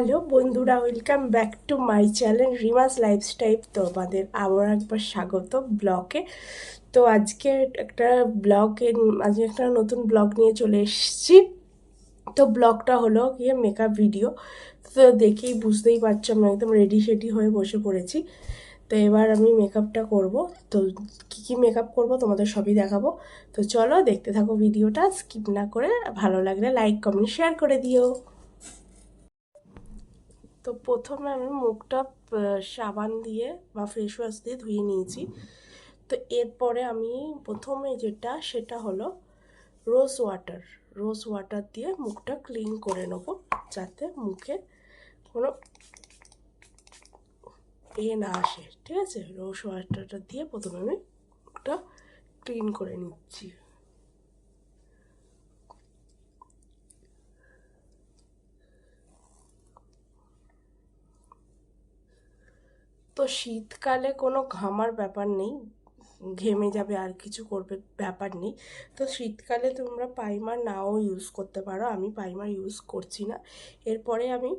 Hello বন্ধুরা, welcome back to my channel Rimas lifestyle তোমাদের আবার একবার স্বাগত ব্লগে। তো আজকে একটা ব্লগে, আজকে একটা নতুন ব্লগ নিয়ে চলে এসেছি। তো ব্লগটা হলো গিয়ে মেকআপ ভিডিও। তো দেখেই বুঝতেই পারছ, আমি একদম রেডি সেডি হয়ে বসে পড়েছি। তো এবার আমি মেকআপটা করব। তো কী কী মেকআপ করব তোমাদের সবই দেখাবো। তো চলো দেখতে থাকো ভিডিওটা, স্কিপ না করে, ভালো লাগলে লাইক, কমেন্ট শেয়ার করে দিও। তো প্রথমে আমি মুখটা সাবান দিয়ে বা ফেস ওয়াশ দিয়ে ধুয়ে নিয়েছি। তো এরপরে আমি প্রথমে যেটা, সেটা হলো রোজ ওয়াটার রোজ ওয়াটার দিয়ে মুখটা ক্লিন করে নেব, যাতে মুখে কোনো এ না আসে, ঠিক আছে? রোজ ওয়াটারটা দিয়ে প্রথমে আমি মুখটা ক্লিন করে নিচ্ছি। তো শীতকালে কোনো ঘামার ব্যাপার নেই, ঘেমে যাবে আর কিছু করবে ব্যাপার নেই। তো শীতকালে তোমরা পাইমার নাও ইউজ করতে পারো, আমি পাইমার ইউজ করছি না। এরপরে আমি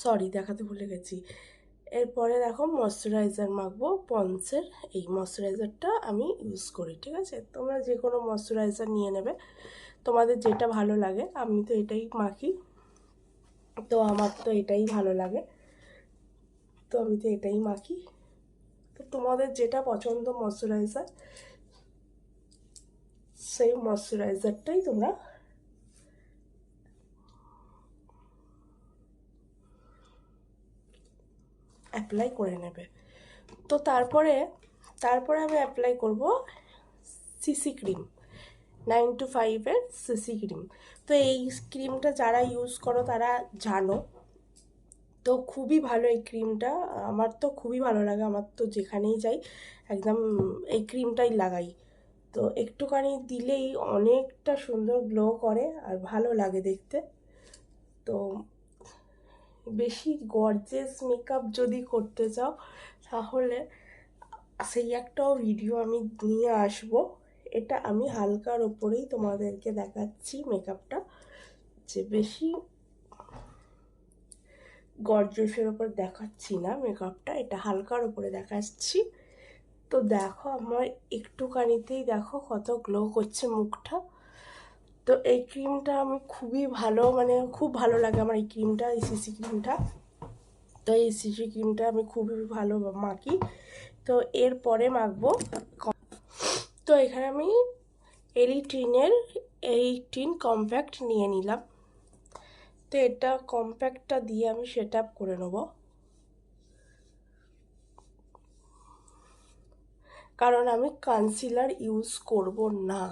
সরি দেখাতে ভুলে গেছি। এরপরে দেখো ময়শ্চারাইজার মাখবো পন্সের এই ময়শ্চারাইজারটা আমি ইউজ করি, ঠিক আছে? তোমরা যে কোনো ময়শ্চারাইজার নিয়ে নেবে, তোমাদের যেটা ভালো লাগে, আমি তো এটাই মাখি। তো আমার তো এটাই ভালো লাগে। তো আমি তো এটাই মাখি। তো তোমাদের যেটা পছন্দ ময়শ্চারাইজার সেই ময়শ্চারাইজারটাই তোমরা অ্যাপ্লাই করে নেবে। তো তারপরে তারপরে আমি অ্যাপ্লাই করব সিসি ক্রিম নাইন টু ফাইভের সিসি ক্রিম তো এই ক্রিমটা যারা ইউজ করো তারা জানো তো খুবই ভালো এই ক্রিমটা। আমার তো খুবই ভালো লাগে, আমার তো যেখানেই যাই একদম এই ক্রিমটাই লাগাই। তো একটুখানি দিলেই অনেকটা সুন্দর গ্লো করে আর ভালো লাগে দেখতে। তো বেশি গর্জেস মেকআপ যদি করতে চাও, তাহলে সেই একটাও ভিডিও আমি নিয়ে আসব। এটা আমি হালকার ওপরেই তোমাদেরকে দেখাচ্ছি মেকআপটা যে বেশি গর্জসের ওপর দেখাচ্ছি না মেকআপটা এটা হালকার ওপরে দেখাচ্ছি। তো দেখো, আমার একটুখানিতেই দেখো কত গ্লো করছে মুখটা। তো এই ক্রিমটা আমি খুবই ভালো মানে খুব ভালো লাগে আমার এই ক্রিমটা এই সিসি ক্রিমটা তো এই সিসি ক্রিমটা আমি খুবই ভালো মাখি। তো এরপরে মাখবো তো এখানে আমি এলিটিনের এইটিন কম্প্যাক্ট নিয়ে নিলাম। তো এটা কম্প্যাক্টটা দিয়ে আমি সেট আপ করে নেব। কারণ আমি কনসিলার ইউজ করব না।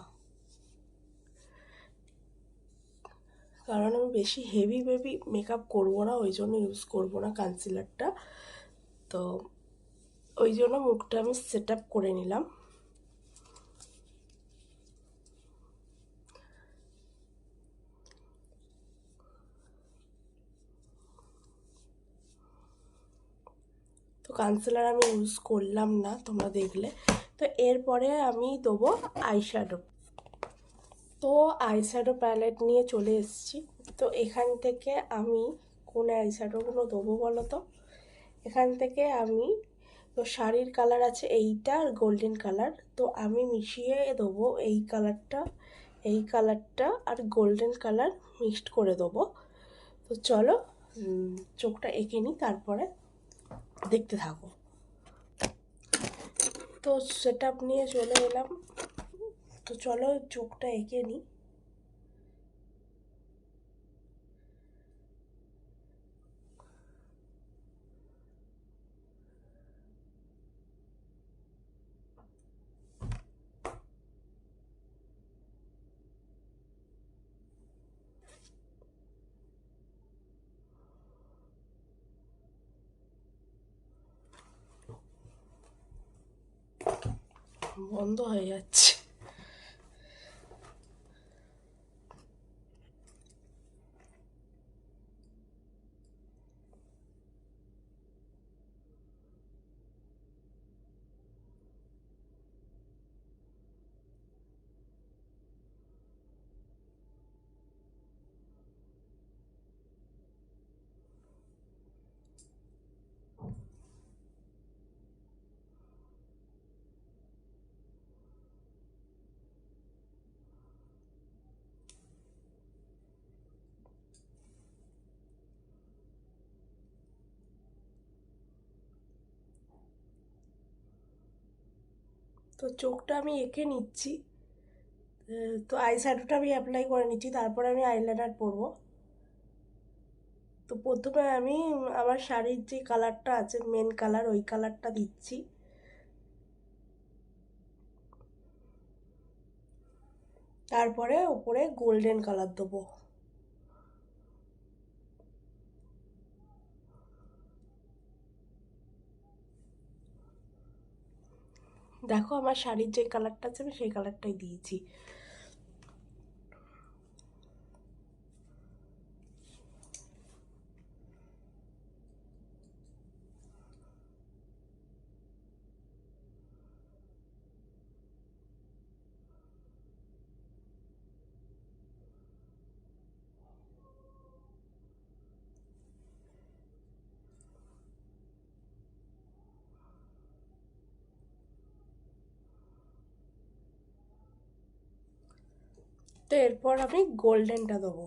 কারণ আমি বেশি হেভি বেবি মেকআপ করব না, ওই জন্য ইউজ করব না কনসিলারটা তো ওই জন্য মুখটা আমি সেট আপ করে নিলাম। তো কনসিলার আমি ইউজ করলাম না, তোমরা দেখলে। তো এরপরে আমি দেবো আইশ্যাডো তো আইশ্যাডো প্যালেট নিয়ে চলে এসেছি। তো এখান থেকে আমি কোন আইশ্যাডোগুলো দেবো বলো তো এখান থেকে আমি, তো শাড়ির কালার আছে এইটা আর গোল্ডেন কালার তো আমি মিশিয়ে দেবো এই কালারটা এই কালারটা আর গোল্ডেন কালার মিক্সড করে দেবো। তো চলো চোখটা এঁকে নিই, তারপরে দেখতে থাকো। তো সেট নিয়ে চলে এলাম। তো চলো চোখটা এঁকে নিই। বন্ধ হয়ে যাচ্ছে তো চোখটা আমি এঁকে নিচ্ছি। তো আই শ্যাডোটা আমি অ্যাপ্লাই করে নিচ্ছি, তারপরে আমি আইলাইনার পরবো। তো প্রথমে আমি আমার শাড়ির যে কালারটা আছে মেন কালার ওই কালারটা দিচ্ছি। তারপরে ওপরে গোল্ডেন কালার দেবো। দেখো আমার শাড়ির যে কালারটা আছে আমি সেই কালারটাই দিয়েছি। তো এরপর আমি গোল্ডেনটা দেবো।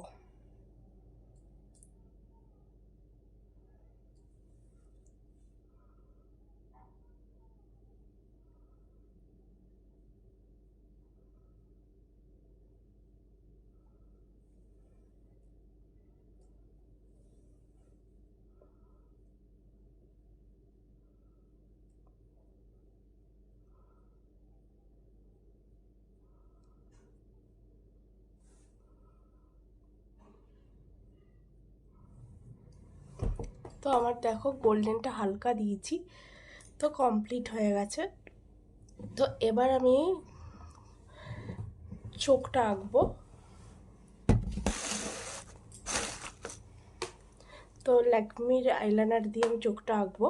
তো আমার দেখো গোল্ডেনটা হালকা দিয়েছি, তো কমপ্লিট হয়ে গেছে। তো এবার আমি চোখটা আঁকবো। তো ল্যাকমির আইলাইনার দিয়ে আমি চোখটা আঁকবো।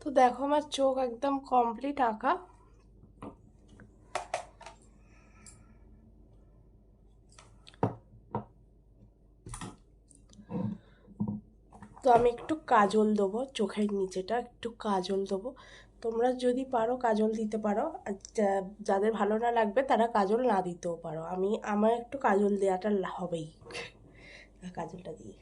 তো দেখো আমার চোখ একদম কমপ্লিট আঁকা। তো আমি একটু কাজল দেবো, চোখের নিচেটা একটু কাজল দেবো। তোমরা যদি পারো কাজল দিতে পারো যাদের ভালো না লাগবে তারা কাজল না দিতেও পারো। আমি, আমার একটু কাজল দেওয়াটা হবেই। কাজলটা দিয়ে।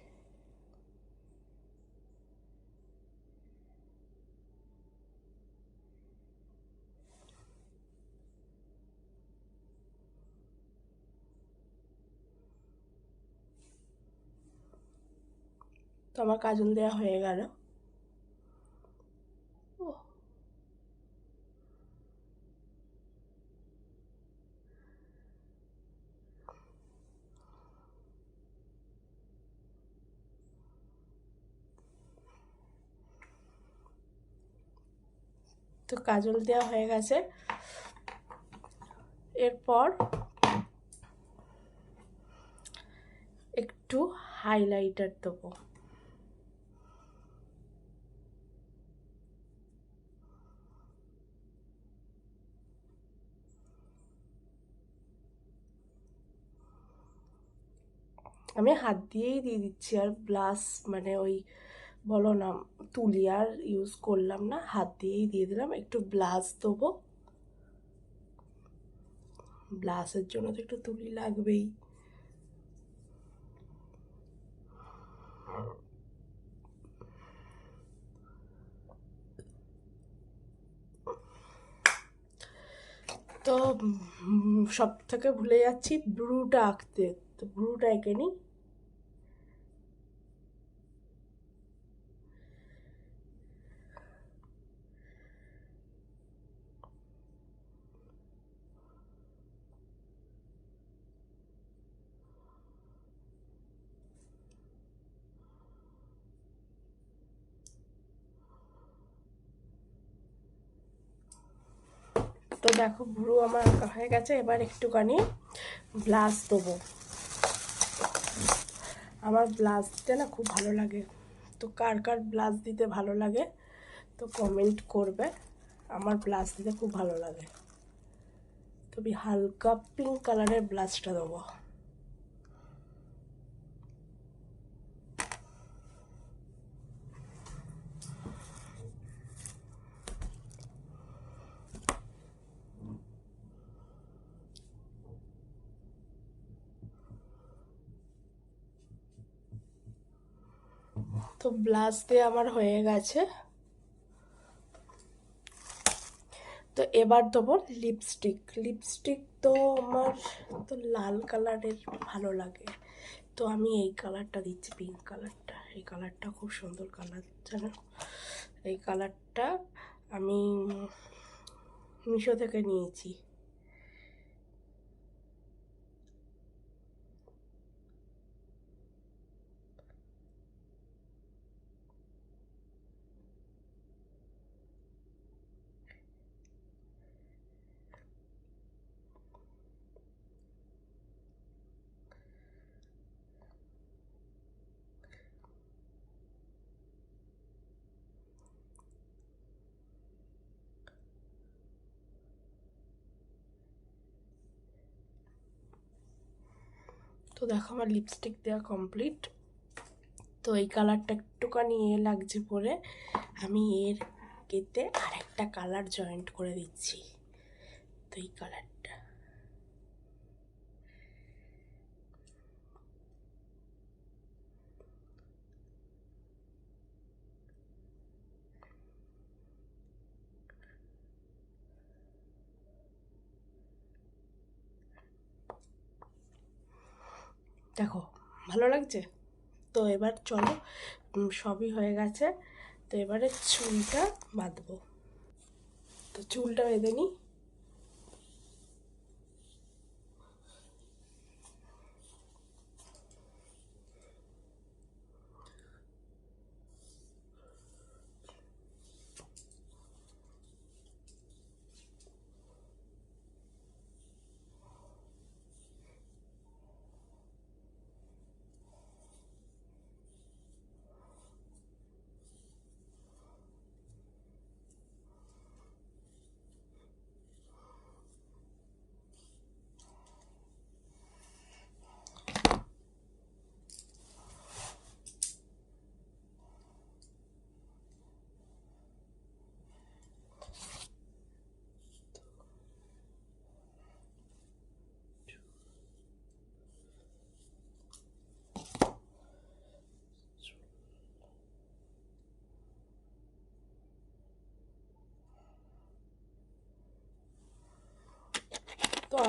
তো আমার কাজল দেওয়া হয়ে গেল। তো কাজল দেওয়া হয়ে গেছে। এরপর একটু হাইলাইটার দেবো। আমি হাত দিয়েই দিয়ে দিচ্ছি আর ব্লাশ মানে ওই বলো না, তুলি আর ইউজ করলাম না, হাত দিয়েই দিয়ে দিলাম। একটু ব্লাশ দেবো। ব্লাশের জন্য তো একটু তুলি লাগবেই। তো সব থেকে ভুলে যাচ্ছি ব্রুটা আঁকতে। তো ব্রুটা এঁকে নিই। তো দেখো ভুরু আমার আঁকা হয়ে গেছে, এবার একটুখানি ব্লাশ দেবো। আমার ব্লাউজটা দিতে না খুব ভালো লাগে। তো কার কার ব্লাউজ দিতে ভালো লাগে, তো কমেন্ট করবে। আমার ব্লাউজ দিতে খুব ভালো লাগে। তবে হালকা পিঙ্ক কালারের ব্লাউজটা দেবো। তো ব্লাশ দিয়ে আমার হয়ে গেছে। তো এবার দেবো লিপস্টিক লিপস্টিক তো আমার তো লাল কালারের ভালো লাগে। তো আমি এই কালারটা দিচ্ছি পিঙ্ক কালারটা এই কালারটা খুব সুন্দর কালার জানো? এই কালারটা আমি মিশো থেকে নিয়েছি। তো দেখো আমার লিপস্টিক দেওয়া কমপ্লিট তো এই কালারটা একটুখানি এ লাগছে পরে আমি এর কেতে আরেকটা কালার জয়েন্ট করে দিচ্ছি। তো এই কালারটা দেখো, ভালো লাগছে? তো এবার চলো সবই হয়ে গেছে। তো এবারে চুলটা বাঁধবো। তো চুলটা বেঁধে নিই।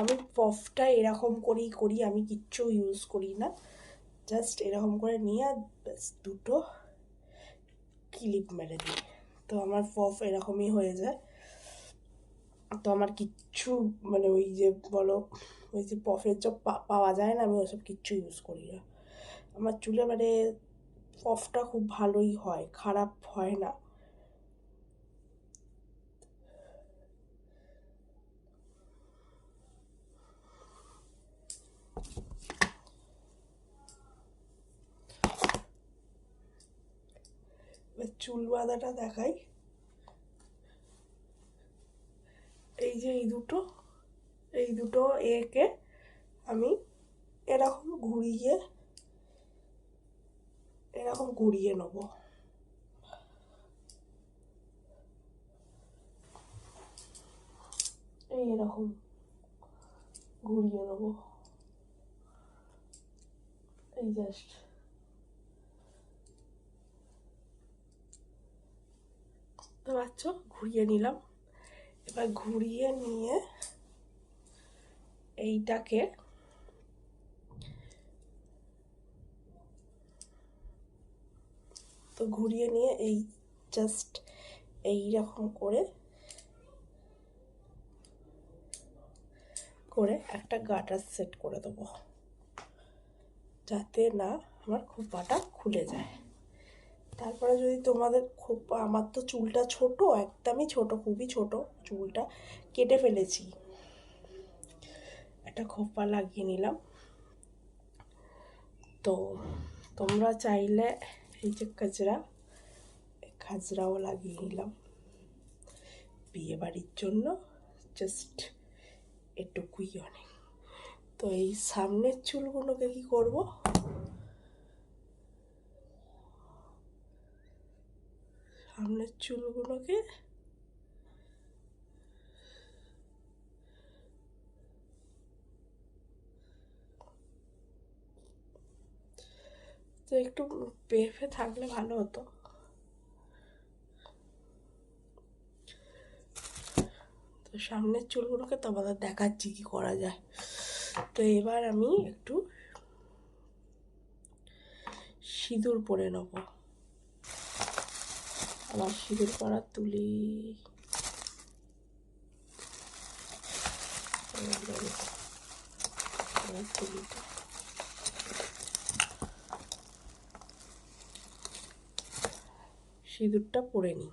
আমি পফটা এরকম করেই করি, আমি কিচ্ছু ইউজ করি না। জাস্ট এরকম করে নিয়ে ব্যাস দুটো ক্লিপ মেরে দিই। তো আমার পফ এরকমই হয়ে যায়। তো আমার কিচ্ছু মানে ওই যে বলো, ওই যে পফের যে পাওয়া যায় না, আমি ওসব কিচ্ছু ইউজ করি না। আমার চুলে মানে পফটা খুব ভালোই হয়, খারাপ হয় না। চুল বাঁধাটা দেখাই। এই যে এই দুটো এই দুটো একে আমি এরকম ঘুরিয়ে এরকম ঘুরিয়ে নেব। এই এরকম ঘুরিয়ে নেব। এই জাস্ট তো পাচ্ছ ঘুরিয়ে নিলাম। এবার ঘুরিয়ে নিয়ে এইটাকে তো ঘুরিয়ে নিয়ে এই জাস্ট এই রকম করে করে একটা গাটার সেট করে দেবো। যাতে না আমার খুব খোপাটা খুলে যায়। তারপরে যদি তোমাদের খোপা আমার তো চুলটা ছোট, একদমই ছোট, খুবই ছোট চুলটা, কেটে ফেলেছি। একটা খোপা লাগিয়ে নিলাম। তো তোমরা চাইলে এই যে খাজরা খাজরাও লাগিয়ে নিলাম। বিয়ে বাড়ির জন্য জাস্ট এটুকুই অনেক। তো এই সামনের চুলগুলোকে কি করব? সামনের চুলগুলোকে তো একটু পেফে থাকলে ভালো হতো। তো সামনের চুলগুলোকে তোমাদের দেখাচ্ছি কি করা যায়। তো এবার আমি একটু সিঁদুর পরে নেব। আমার সিঁদুর পরার তুলি। সিঁদুরটা পরে নিই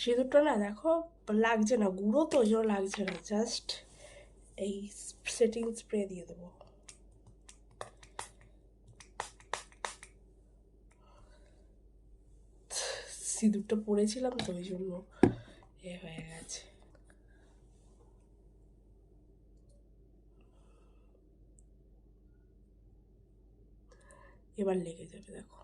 সিঁদুরটা না দেখো লাগছে না, গুঁড়ো তো ওই জন্য লাগছে না জাস্ট এই সেটিং স্প্রে দিয়ে দেবো। সিঁদুরটা পরেছিলাম তো ওই জন্য এ হয়ে গেছে। এবার লেগে যাবে, দেখো।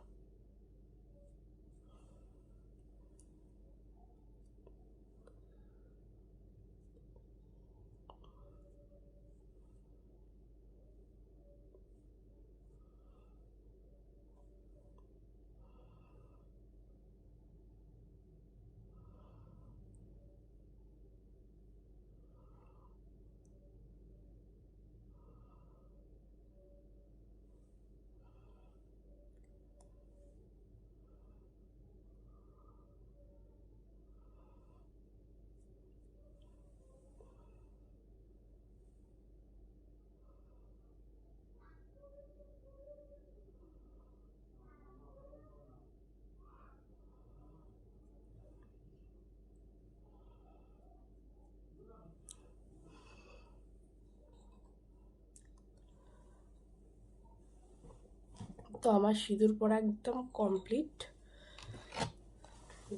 তো আমার সিঁদুর পরা একদম কমপ্লিট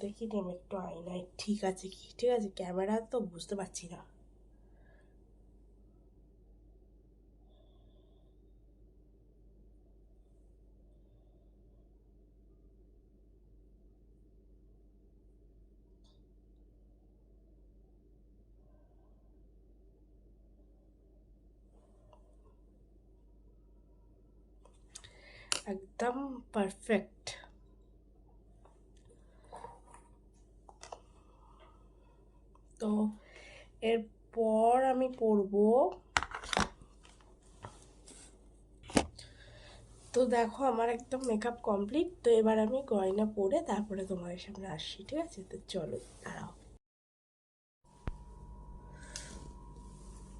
দেখি নি আমি একটু আয়নায়। ঠিক আছে কি? ঠিক আছে, ক্যামেরা তো বুঝতে পারছি না একদম পারফেক্ট। তো এরপর আমি পরবো তো দেখো, আমার একদম মেকআপ কমপ্লিট তো এবার আমি গয়না পরে তারপরে তোমাদের সামনে আসছি, ঠিক আছে? তো চলো, দাঁড়াও।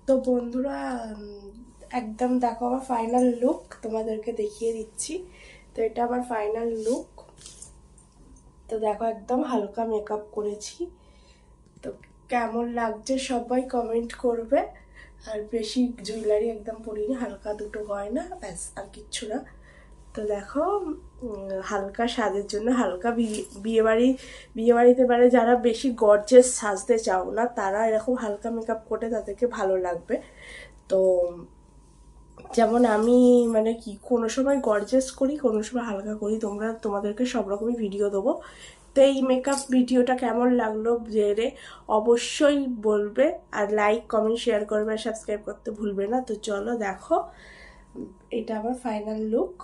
তো বন্ধুরা একদম দেখো আমার ফাইনাল লুক তোমাদেরকে দেখিয়ে দিচ্ছি। তো এটা আমার ফাইনাল লুক তো দেখো একদম হালকা মেকআপ করেছি। তো কেমন লাগছে সবাই কমেন্ট করবে। আর বেশি জুয়েলারি একদম পরিনি, হালকা দুটো গয়না, ব্যাস, আর কিচ্ছু না। তো দেখো হালকা সাজের জন্য হালকা বিয়ে, বিয়েবাড়ি, বিয়েবাড়িতে মানে যারা বেশি গর্জেস সাজতে চাও না, তারা এরকম হালকা মেকআপ করে তাদেরকে ভালো লাগবে। তো যেমন আমি মানে কি, কোনো সময় গর্জেস করি, কোনো সময় হালকা করি, তোমরা তোমাদেরকে সব রকমই ভিডিও দেবো। তো এই মেকআপ ভিডিওটা কেমন লাগল জেনে অবশ্যই বলবে আর লাইক কমেন্ট শেয়ার করবে আর সাবস্ক্রাইব করতে ভুলবে না। তো চলো দেখো, এটা আমার ফাইনাল লুক